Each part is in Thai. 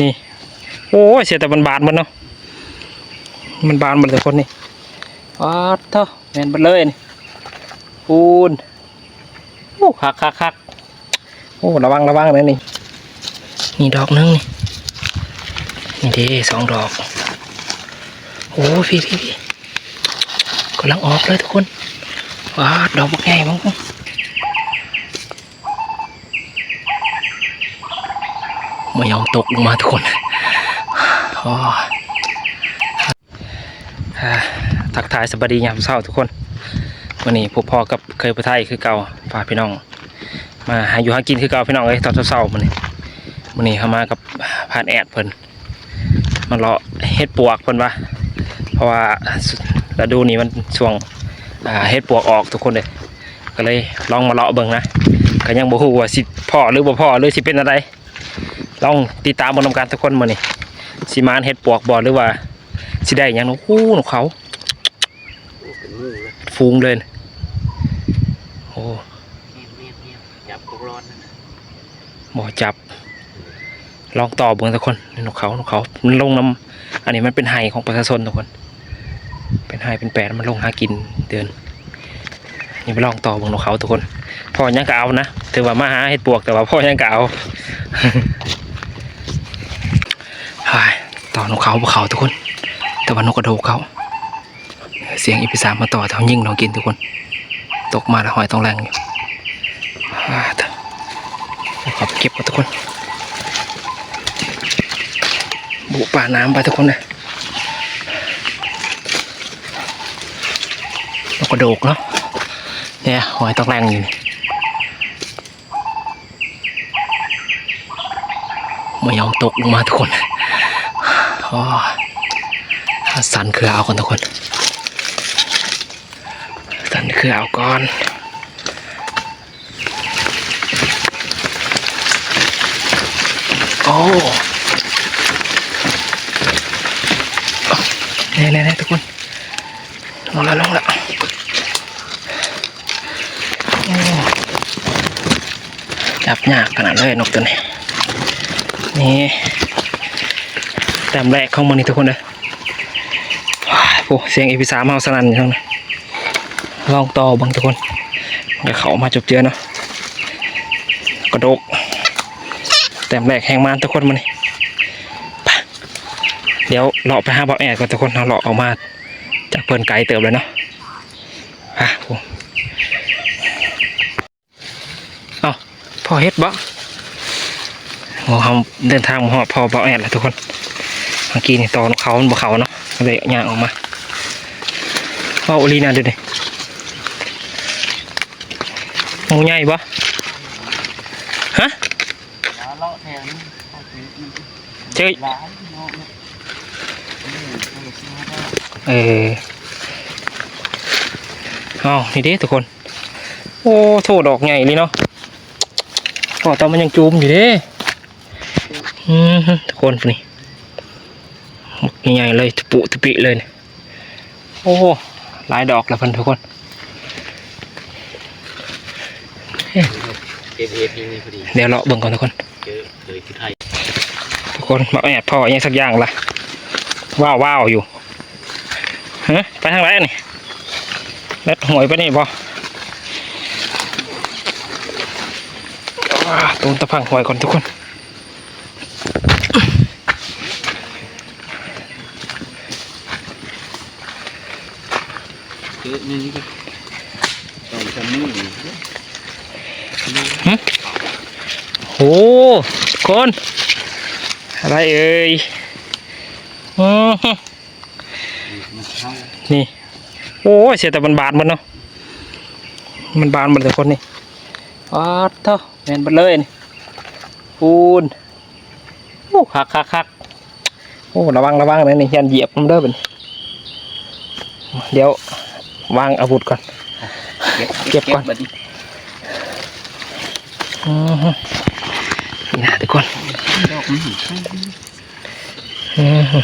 นี่ โอ้เสียแต่มันบานมันเนาะมันบานหมดแต่คนนี่อ้าวเท่าแมนหมดเลยนี่ปูนโอ้คักคักคักโอ้ระวังระวังนะนี่นี่ดอกหนึงนี่นี่เด้สองดอก โอ้พี่พี่พี่กำลังออกเลยทุกคนว้าวดอกบักใหญ่มั้ง ไม่ยอมตกลงมาทุกคนทักทายสวัสดียามเช้าทุกคนวันนี้พวกพ่อกับเคยไปไทยคือเก่าฝากพี่น้อง มาหาอยู่หากินคือเก่าพี่น้องเอ้ยตอนเช้าๆมันนี้วันนี้เขามากับผ่านแอดเพิ่นมันเลาะเฮ็ดปวกเพิ่นว่าเพราะว่าฤดูนี้มันช่วงเฮ็ดปวกออกทุกคนเลยก็เลยลองมาเลาะเบิ่งนะก็ยังบ่ฮู้ว่าสิพ่อหรือบ่พ่อหรือสิเป็นอะไร ลองติดตามบนนำการทุกคนมื้อนี้สิมานเฮ็ดปวกบ่หรือว่าสิได้หยังนาะโอ้นกเขาเป็นงูเลยฟูงเลยนโอ้บเงียบเงียบจับกร้อนนั่นน่ะบ่จับ ลองต่อเบิ่งทุกคนนกเขานกเขามันลงน้ำอันนี้มันเป็นไห้ของประชาชนทุกคน เป็นไห้เป็นแปดมันลงหากินเดือนนี่ไปลองต่อเบิ่งนกเขาทุกคนพ่อยังกะเอานะถือว่ามาหาเห็ดปวกแต่ว่าพ่อยังกะเอา ไาย ต่อนกเขาบนเขาทุกคน แต่ว่านกกระโดดเขา เสียงอีพีสามมาต่อเท่ายิ่งเรากินทุกคน ตกมาแล้วหอยต้องแรงอยู่ต่ขอไปเก็บก่อนทุกคน บุป่าน้ำไปทุกคนนะนกกระโดกเนาะ เนี่ยหอยต้องแรงอยู่ไม่ยอมตกลงมาทุกคน สันคือเอาก่อนทุกคน สันคือเอาก่อนโอ้เน่เน่เน่ทุกคนลงแล้วลงแล้วจับยากขนาดเลยนกตัวนี้นี่ แต้มแรกของมันนี่ทุกคนเลยว้ายโอ้เสียงเอพีสามเฮาสนั่นอยู่ทั้งนั้นลองต่อบังทุกคนเดี๋ยวเขามาจบเจือเนาะกระโดกแต้มแรกแห้งมานทุกคนมานี่ไปเดี๋ยวเลาะไปหาเบาแอดก่อนทุกคนเราเลาะออกมาจากเพิ่นไกลเติบเลยเนาะอะผมเอาพ่อเฮ็ดบ่โอ้เขาเดินทางมาหอดพอเบาแอดแล้วทุกคน เมื่อกี้นี่ตอนเขามันบ่เขาเนาะเลยย่างออกมาว่าอุลีน่าดูดิงูใหญ่บ่ฮะเลาะแถวนี้เอาไปอีกเจอหลายพี่น้องเนี่ยอืมเอาไปซื้อเอออานี่เด้ทุกคน โอ้โถดอกใหญ่เลยเนาะก็ตอนมันยังจูมอยู่เด้อืมทุกคนนี่ ใหญ่ๆเลยตุปุตุปิเลยเนี่ยโอ้หลายดอกแล้วเพันทุกคนเอ็ดเอ็ดยังไงพอดีเดี๋ยวเลาะเบิ่งก่อนทุกคนเจอเลยที่ไทยทุกคนมาแอบพ่อยังสักอย่างละว้าวว้าวอยู่ฮะไปทางไหนนี่เล็ดหวยไปนี่บ่อ่าตูนตะพังหวยก่อนทุกคน เจอนี่ก็ตอนจะมือโอ้คนอะไรเอ่ยอือฮึมันเข้านี่ โอ้ยเสียแต่มันบานมันเนาะมันบานหมดแต่คนนี่อ้าวเท่าแมนหมดเลยนี่ปูนโอ้คักคักคักโอ้ระวังระวังนะนี่ยันเหยียบมันเด้อเป็นเดี๋ยว วางอาวุธก่อน เก็บก่อนบัดนี้อือฮึนี่นะทุกคนดอกมันเข้าอือฮึ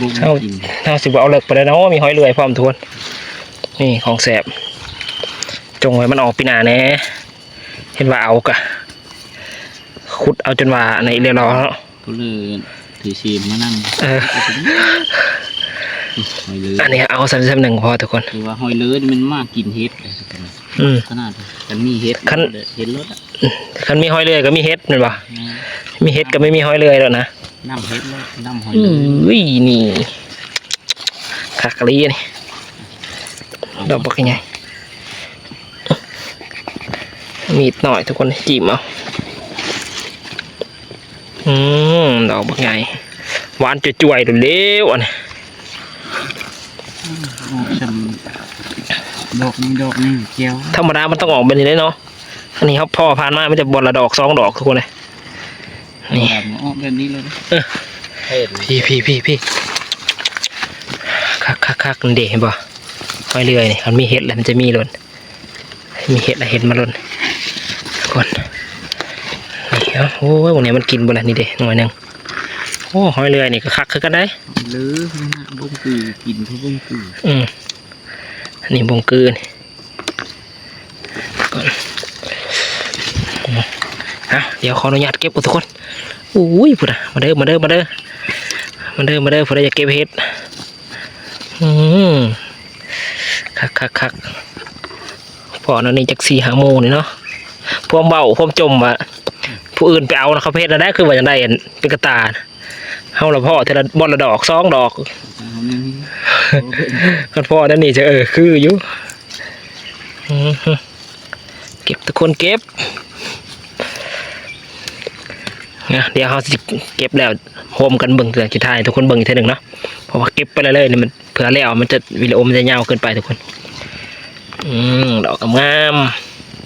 บุ้งเข้ากินเอาสิบเอาเลิกไปเลยเนาะมีหอยเลื่อยพร้อมทุกคนนี่ของแสบ จงไว้มันออกปีหน้าแน่เห็นว่าเอากะขุดเอาจนว่าในเรียรอเนาะก็เลยถือชีมมานั่งเออ หอยเลืออันนี้เอาสามสิบหนึ่งพอทุกคนคือว่าหอยเลือนี่มันมากกินเห็ดเลยอืมขนาดกันมีเห็ดคันเห็ดรถอะคันมีห้อยเลื่อยก็มีเฮ็ดนั่นปะนะมีเฮ็ดก็ไม่มีห้อยเลื่อยแล้วนะน้ำเห็ดรถน้ำหอยอืเลือ้ยนี่คักกะลีนี่ดอกบักใหญ่มีดหน่อยทุกคนจีบเอาอืมดอกบักใหญ่หวานจ่วยๆเร็วๆอันนี้ ออกชมดอกนี้ดอกนี้เจียวธรรมดามันต้องออกแบบนี้เลยเนาะอันนี้ครับพ่อผ่านมามันจะบอลละดอกสองดอกทุกคนเลยนี่ออกแบบนี้เลยเฮ็ดพี่พี่พี่พี่คักคักคักเดะเห็นป่ะห้อยเรื่อยนี่มันมีเห็ดแล้วมันจะมีหล่นมีเห็ดแล้วเห็ดมาหล่นทุกคนนี่เอ้าโอ้ยวันนี้มันกินบ่ละนี่เด้หน่อยหนึง โอ้ห้อยเรื่อยนี่ก็คักคือกันได้หรือมันน่ะบุ้งกือกินเพราะบุ้งกืออืมอันนี้บงกือนี่ก่อนอืมเอาเดี๋ยวขออนุญาตเก็บก่อนทุกคนอุ้ยพูดอะมาเด้อมาเด้อมาเด้อมาเด้อมาเด้อพูดอะอยากเก็บเห็ดอืมคักคักคักพอนั่นนี่จากสี่หาโมงนี่เนาะพวกเบาพวกจมอะผู้อื่นไปเอานะเขาเพชรนะได้คือว่าจะได้อันเป็นกระตา เฮาละพ่อเทละบอลละดอกสองดอกเอาเนี่ยกันพ่อนั่นนี่จะเออคืออยู่อือฮึเก็บทุกคนเก็บนะเดี๋ยวเขาสิเก็บแล้วโฮมกันเบิ่งเถื่อจุดท้ายทุกคนเบิ่งอีกทีหนึ่งเนาะเพราะว่าเก็บไปเรื่อยๆนี่มันเผื่อแล้วมันจะวิดีโอมันจะยาวเกินไปทุกคน อืมดอกงาม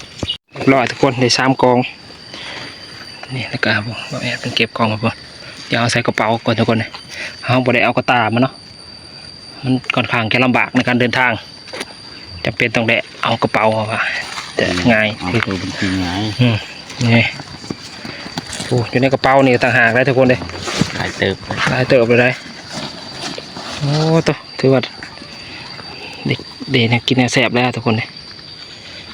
ๆร้อยทุกคนได้สามกองนี่แล้วก็ผมแอบเป็นเก็บกองมาพอ เดี๋ยวเอาใส่กระเป๋าก่อนทุกคนเลยเอาบ่ได้เอากระตามาเนาะมันค่อนข้างแค่ลำบากในการเดินทางจำเป็นต้องได้เอากระเป๋ามาว่าแต่ง่ายเอาคือตัวเป็นทีง่ายอืมนี่โอ้อยู่ในกระเป๋านี่ต่างหากได้ทุกคนเลยขายเติบเลยหลายเติบเลยได้โอ้ตัวถือว่าเด็กเด็กเนี่ยกินเนี่ยแสบแล้วทุกคนเลย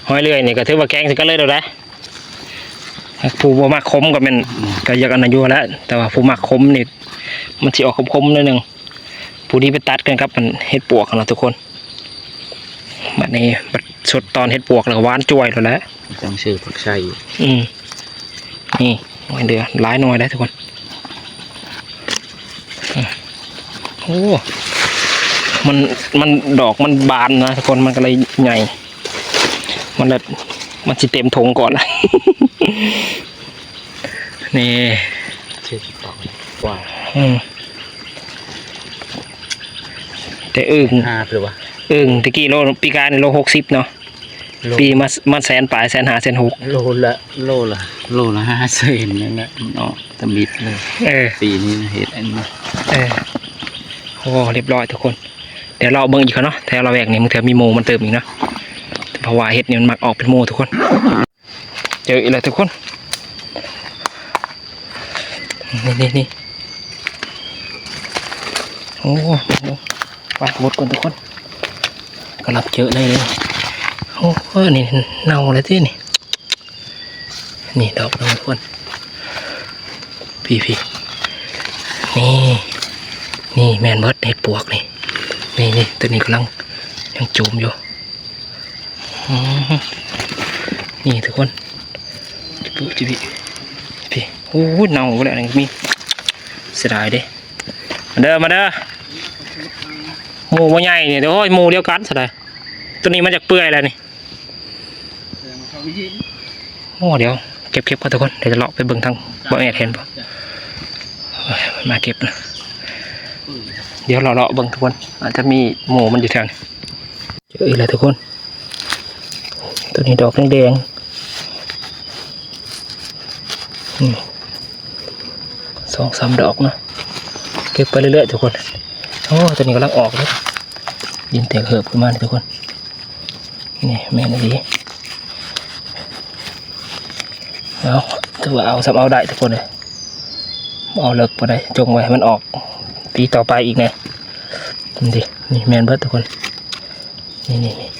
ห้อยเรื่อยนี่ก็ถือว่าแกงสิก็เลยเราได้ผู้บ่มักคมก็เป็น ก็อยากอันนั้นอยู่แล้ว แต่ว่าผู้มักคมนี่มันสิออกคมๆหนิดนึงผู้นี้ไปตัดกันครับมันเฮ็ดปวกกันนะทุกคนบัดนี้บัดสดตอนเฮ็ดปวกแล้วก็หวานจ่วยแล้วแหละต้องชื่อผักชัยอืมนี่หน่อยเดือหลายหน่อยได้ทุกคนอืมโอ้มันมันดอกมันบานนะทุกคนมันก็เลยใหญ่ มันเลยมันจะเต็มถงก่อนนะ นี่ชื่อต่อว่าอืมแต่อึ่งห้าหรือว่าอึ่งตะกี้โลปีกายในโลหกสิบเนาะปีมามาแสนปลายแสนหาแสนหกโลละโลละโลละห้าเซนนั่นแหละมันออกตะมิดเลยเออปีนี้เห็ดอันนี้เออโอ้เรียบร้อยทุกคน เดี๋ยวเราเบิ่งอีกเขาเนาะแถวเราแวกนี่มันเถอะมีโมมันเติมอีกเนาะเพราะว่าเห็ดนี่มันมักออกเป็นโมทุกคน เจออีกแล้วทุกคน นี่นี่นี่โอ้โหวาดหมดก่อนทุกคนกำลังเจอเลยเลยโอ้โหนี่เน่าเลยที่นี่ นี่ดอกนึงทุกคนพี่พี่นี่ นี่แมนเบิร์ดเห็ดปวกนี่ นี่นี่ตัวนี้กำลังยังจูมอยู่นี่ทุกคนจิบุจิบิ โอ้ยเน่าแล้วนี่มีเสียดายเด้มาเด้อมาเด้อหมูบ่ใหญ่เนี่ยเดี๋ยวโอ้ยหมูเดียวกันเสียดายตัวนี้มันจากเปื่อยแล้วนี่โอ้เดี๋ยวเก็บเก็บก่อนทุกคนเดี๋ยวจะเลาะไปเบิ่งทางบ่แอดเห็นป่ะมาเก็บนะเดี๋ยวเราเลาะเบิ่งทุกคนอาจจะมีหมูมันอยู่แถวนี้เจออีกแล้วทุกคน ตัวนี้ดอกแดงๆอืม สองสามดอกเนาะเก็บไปเรื่อยๆทุกคนโอ้ตัวนี้กำลังออกเลยยินเตียงเหิบขึ้นมาทุกคนนี่แม่นดีเอาถือว่าเอาสับเอาได้ทุกคนเลยเอาเลิกไปได้จงไว้มันออกปีต่อไปอีกไงดูดินี่แมนเบิร์ดทุกคนนี่นี่นี่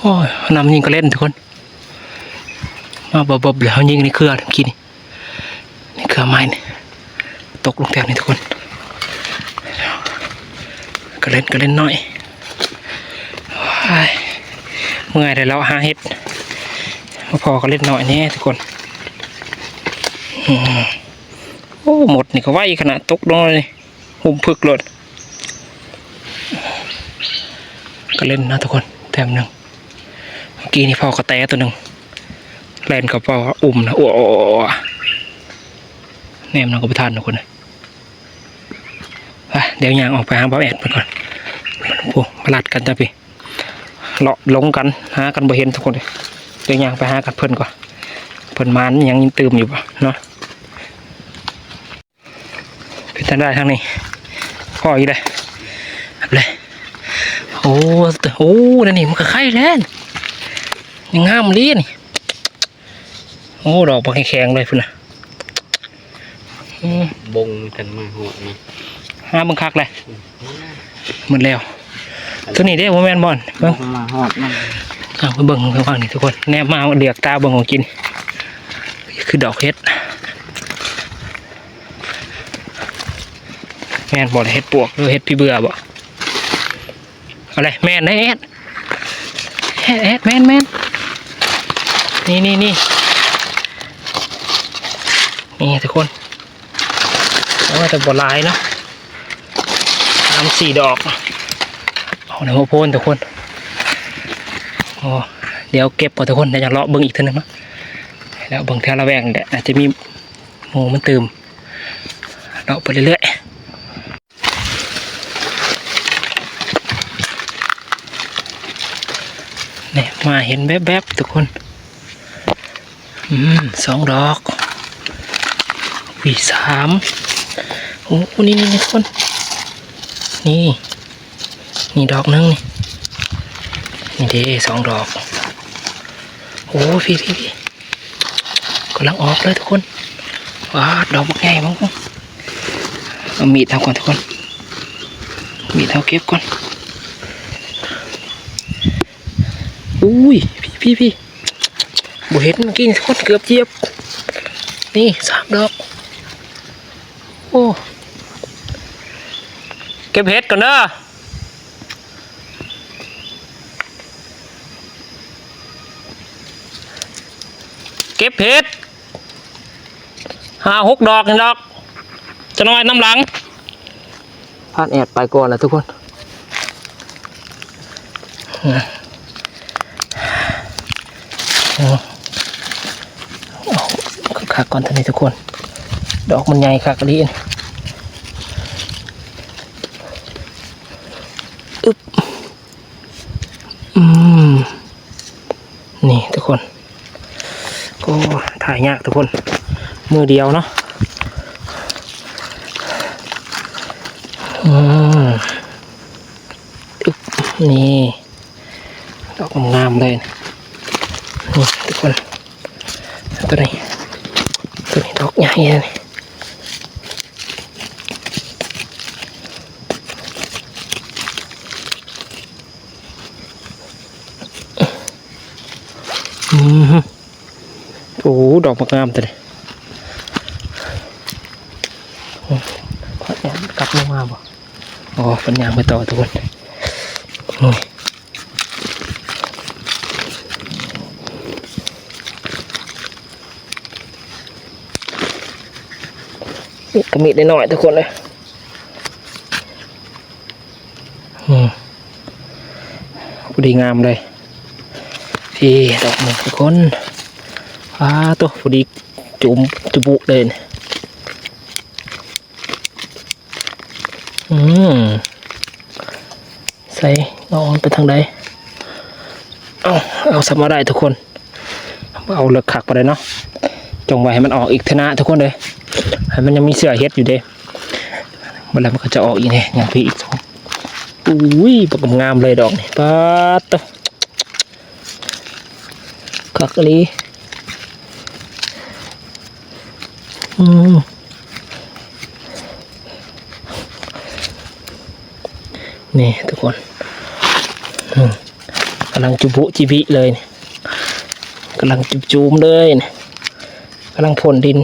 โอ้ยน้ำยิงก็เล่นทุกคน มาบบๆแล้วยิงในเครือเมื่อกี้นี่ในเครือไม้นี่ตกลงแถวนี่ทุกคนก็เล่นก็เล่นหน่อยเมื่อยแต่แล้วหาเห็ดพอก็เล่นหน่อยแน่ทุกคนโอ้หมดนี่ก็ไหวขนาดตกลงเลยหุ่มพึกเลยก็เล่นนะทุกคนแถมหนึ่งเมื่อกี้นี่พอกระแตตัวหนึ่ง แลนกับพออุ่มนะอ้วแนมน้องก็ไปทานทุกคนเลยเดี๋ยวยางออกไปหาบ้าแอดไปก่อนโอ้มาลัดกันจ้ะพี่เลาะลงกันหากันบ่เห็นทุกคนเลยเดี๋ยวยางไปหากันเพิ่นก่อนเพิ่นมันยังยิงตื่มอยู่ปะเนาะเป็นทางได้ทางนี้พ่ออีกเลยเอาเลยโอ้โหนั่นนี่มันก็ไข่แล้วยังงามลีนี่ อ้ดอกบางแข็งเลยพุ่นนะอืมบงกันมาหอดมาห้าบังคักเลยหมดแล้วตัวนี้ได้โมแมนบอลเบิ่งมาหอดมันเอาไปเบิ่งข้างฝั่งนี่ทุกคนแนบมาเดือกตาเบิ่งของกิน คือดอกเฮ็ดแม่นบอลเฮ็ดปวกหรือเฮ็ดพี่เบื่อบ่อะไรแม่นนะเอ็ดเอ็ดเอ็ดแม่นแม่นนี่นี่นี่ นี่ทุกคนเอามาแต่บอลายเนาะสามสี่ดอกเอาเดี๋ยวมาโพนทุกคนโอ้เดี๋ยวเก็บก่อนทุกคนเดี๋ยวจะเลาะเบิ่งอีกทีนึงเนาะแล้วเบิ่งแถวระแวงเดี๋ยวอาจจะมีหมูมันตื่มเลาะไปเรื่อยๆนี่มาเห็นแวบๆทุกคน อืมสองดอก วีสามโอ้โหนี่นี่นี่ทุกคนนี่ นี่ดอกหนึงนี่ นี่เด้สองดอก โอ้พี่พี่พี่กำลังออกเลยทุกคน ว้าดอกบักใหญ่มั้งเอามีดเอาก่อนทุกคน มีดเอาเก็บก่อน อุ้ย พี่พี่พี่บ่เห็นเมื่อกี้นี่ทุกคนเกือบเหยียบ นี่สามดอก อ้เก็บเห็ดก่อนเด้อเก็บเห็ดห้าหกดอกนี่ดอก จะน้อยน้ำหลังพาดแอดไปก่อนแล้วทุกคนอืมเอาคักๆก่อนท่านี้ทุกคน ดอกมันใหญ่คักลีนอึ๊บอืม นี่ทุกคน ก็ ถ่ายยากทุกคน มือเดียวเนาะอืนี่ดอกงามเลยนะนี่ทุกคนตัวนี้ตัวนี้ดอกใหญ่เลยอืมโอ้โหดอ กมะงามตัวนี้โอ้พอแอนกลับลงมาบ่อ๋อปัญญางไปต่อทุกคนนี่มีดก็มีดน้อยๆทุกคนเลยอืมพอดีงามเลยพี่ดอกหนึ่งทุกคน ว้าตัวพอดีจุ่มจุบุเลยอืมใส่เอามันไปทางใดเอาเอาสมาได้ทุกคน เอาเลือกขักไปเลยเนาะจงไว้ให้มันออกอีกเทนะทุกคนเลยให้มันยังมีเสื้อเฮ็ดอยู่เด้เมื่อไรมันก็จะออกอีกเนี่ยอย่างพี่อีกสองอุ้ยประกงามเลยดอกนี่ปัดตัวคักอันนี้ อืมนี่ทุกคนกำลังจุบุจิบิเลยกำลังจุ่มเลยกำลังพ่นดิน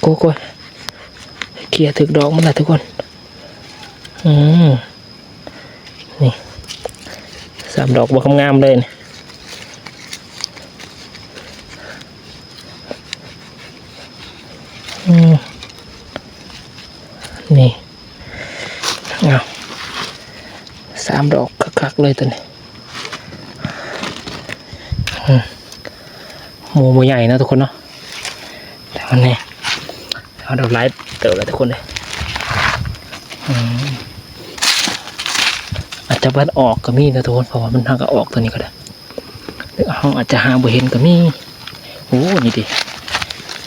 โก้ยเคลียถึกดอกมันละทุกคน อืมนี่สามดอกบวกงามเลยนี่อืมนี่เอาสามดอกคักๆเลยตัวนี้อืมหมูหมูใหญ่นะทุกคนเนาะแต่วันนี้เอาดอกไลท์เติบเลยทุกคนเลยอืมอาจจะบัดออกก็มีนะทุกคนเพราะว่ามันทางก็ออกตัวนี้ก็ได้หรือห้องอาจจะหาบ่เห็นก็มีโอ้นี่ดิ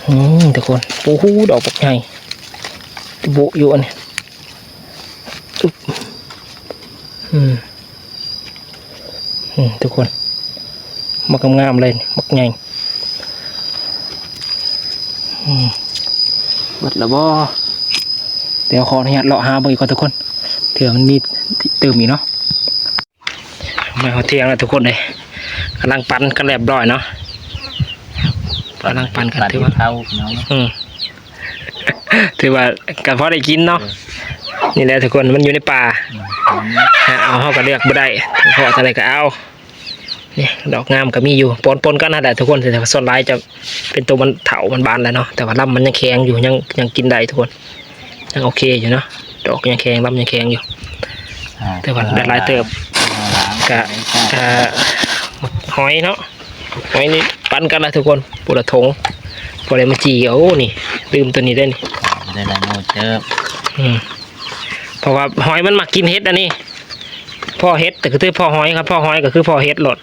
อืมทุกคนโอ้โหดอกบักใหญ่โบอยู่อันนี้อึ๊บ อืมอืมทุกคน มักงามๆเลยนี่มักใหญ่อืมเบิดแล้วบ่เดี๋ยวขออนุญาตเลาะหาเบิ่งอีกก่อนทุกคนเผื่อมันมีที่เติมอีกเนาะมาเอาเที่ยงแล้วทุกคนเลยกำลังปั่นกันเรียบร้อยเนาะกำลังปั่นกันตัดถือว่าเท้าเนาะอืมถือว่ากันพอได้กินเนาะ นี่แหละทุกคนมันอยู่ในป่าหาเอาเขาก็เลือกบ่ได้พอเท่าไรก็เอานี่ดอกงามก็มีอยู่ปนปนๆกันนะแหละทุกคนแต่ว่าส่วนร้ายจะเป็นตัวมันเถามันบานแล้วเนาะแต่ว่าลำมันยังแข็งอยู่ยังยังกินได้ทุกคนยังโอเคอยู่เนาะดอกยังแข็งลำยังแข็งอยู่แต่ว่าได้หลายเติบกะกะหอยเนาะหอยนี่ปั้นกันละทุกคนปุระทงพอได้มาจีเอานี่ลืมตัวนี้ได้นี่ได้หลายโมเจออืม เพราะว่าหอยมันมากินเห็ดอันนี้พ่อเห็ดแต่คือพ่อหอยครับพ่อหอยก็คือพ่อเห็ดหลด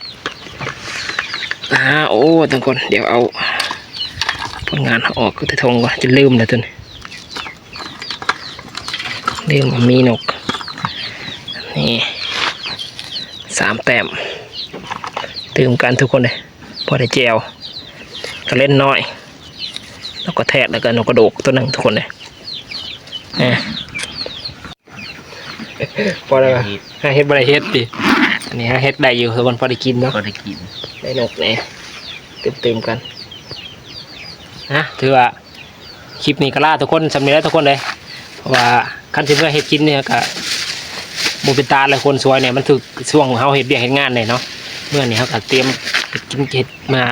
อ่าโอ้ทุกคนเดี๋ยวเอาผลงานออกก็จะทงก่อนจะลืมเลยตัวนี้ลืมมีนกนี่สามแต้มตื่มกันทุกคนเลยพอได้แจวก็เล่นน้อยแล้วก็แทะแล้วก็นกกระโดกตัวหนึ่งทุกคนเลยอะ พอแล้วให้เฮ็ดบ่ได้เฮ็ดดิอันนี้ฮะเฮ็ดได้อยู่คือมันพอได้กินเนาะก็ได้กินได้นกแหน่เต็มๆกันนะถือว่าคลิปนี้ก็ล่าทุกคนสำเร็จแล้วทุกคนเลยเพราะว่าคันสิเมื่อเฮ็ดกินเนี่ยก็บ่เป็นตาเลยคนสวยเนี่ยมันถึกช่วงของเฮาเฮ็ดเวียกเฮ็ดงานเลยเนาะเมื่อนี้เฮาก็เตรียมเฮ็ดกินเฮ็ดมา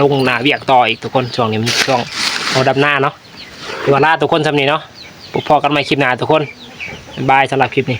ลงหน้าเวียกต่ออีกทุกคนช่วงนี้มันช่วงเอาดับหน้าเนาะถือว่าล่าทุกคนสำนี้เนาะพบพอกันใหม่คลิปหน้าทุกคนบ๊าย บายสำหรับคลิปนี้